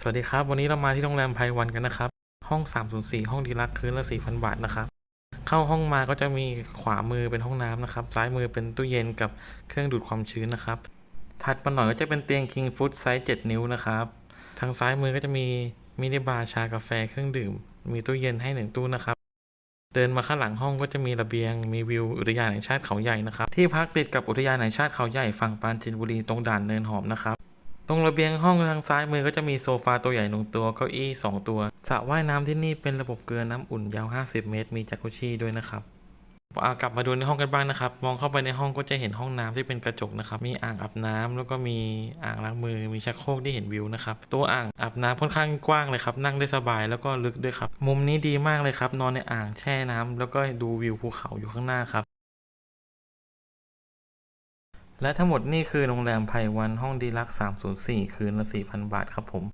สวัสดีครับ วันนี้เรามาที่โรงแรมไพวันกันนะครับ ห้อง 304 ห้องดีลักซ์คืนละ 4,000 บาทนะครับ เข้าห้องมาก็จะมีขวามือเป็นห้องน้ำนะครับ ซ้ายมือเป็นตู้เย็นกับเครื่องดูดความชื้นนะครับ ถัดมาหน่อยก็จะเป็นเตียง King Food ไซส์ 7 นิ้วนะครับ ทางซ้ายมือก็จะมีมินิบาร์ชากาแฟเครื่องดื่ม มีตู้เย็นให้หนึ่งตู้นะครับ เดินมาข้างหลังห้องก็จะมีระเบียง มีวิวอุทยานแห่งชาติเขาใหญ่นะครับ ที่พักติดกับอุทยานแห่งชาติเขาใหญ่ฝั่งปราจีนบุรีตรงด่านเนินหอมนะครับ ตรงระเบียงห้องทางซ้ายมือก็จะมีโซฟาตัวใหญ่หนึ่งตัวเก้าอี้สองตัวสระว่ายน้ำที่นี่เป็นระบบเกลือน้ำอุ่นยาว 50 เมตร มีจักรุชีด้วยนะครับเอากลับมาดูในห้องกันบ้างนะครับ มองเข้าไปในห้องก็จะเห็นห้องน้ำที่เป็นกระจกนะครับ มีอ่างอาบน้ำแล้วก็มีอ่างล้างมือ มีชักโครกที่เห็นวิวนะครับ ตัวอ่างอาบน้ำค่อนข้างกว้างเลยครับ นั่งได้สบายแล้วก็ลึกด้วยครับ มุมนี้ดีมากเลยครับ นอนในอ่างแช่น้ำแล้วก็ดูวิวภูเขาอยู่ข้างหน้าครับ และทั้งหมดนี่คือโรงแรมไพวันห้องดีลักซ์304คืนละ4,000บาทครับผม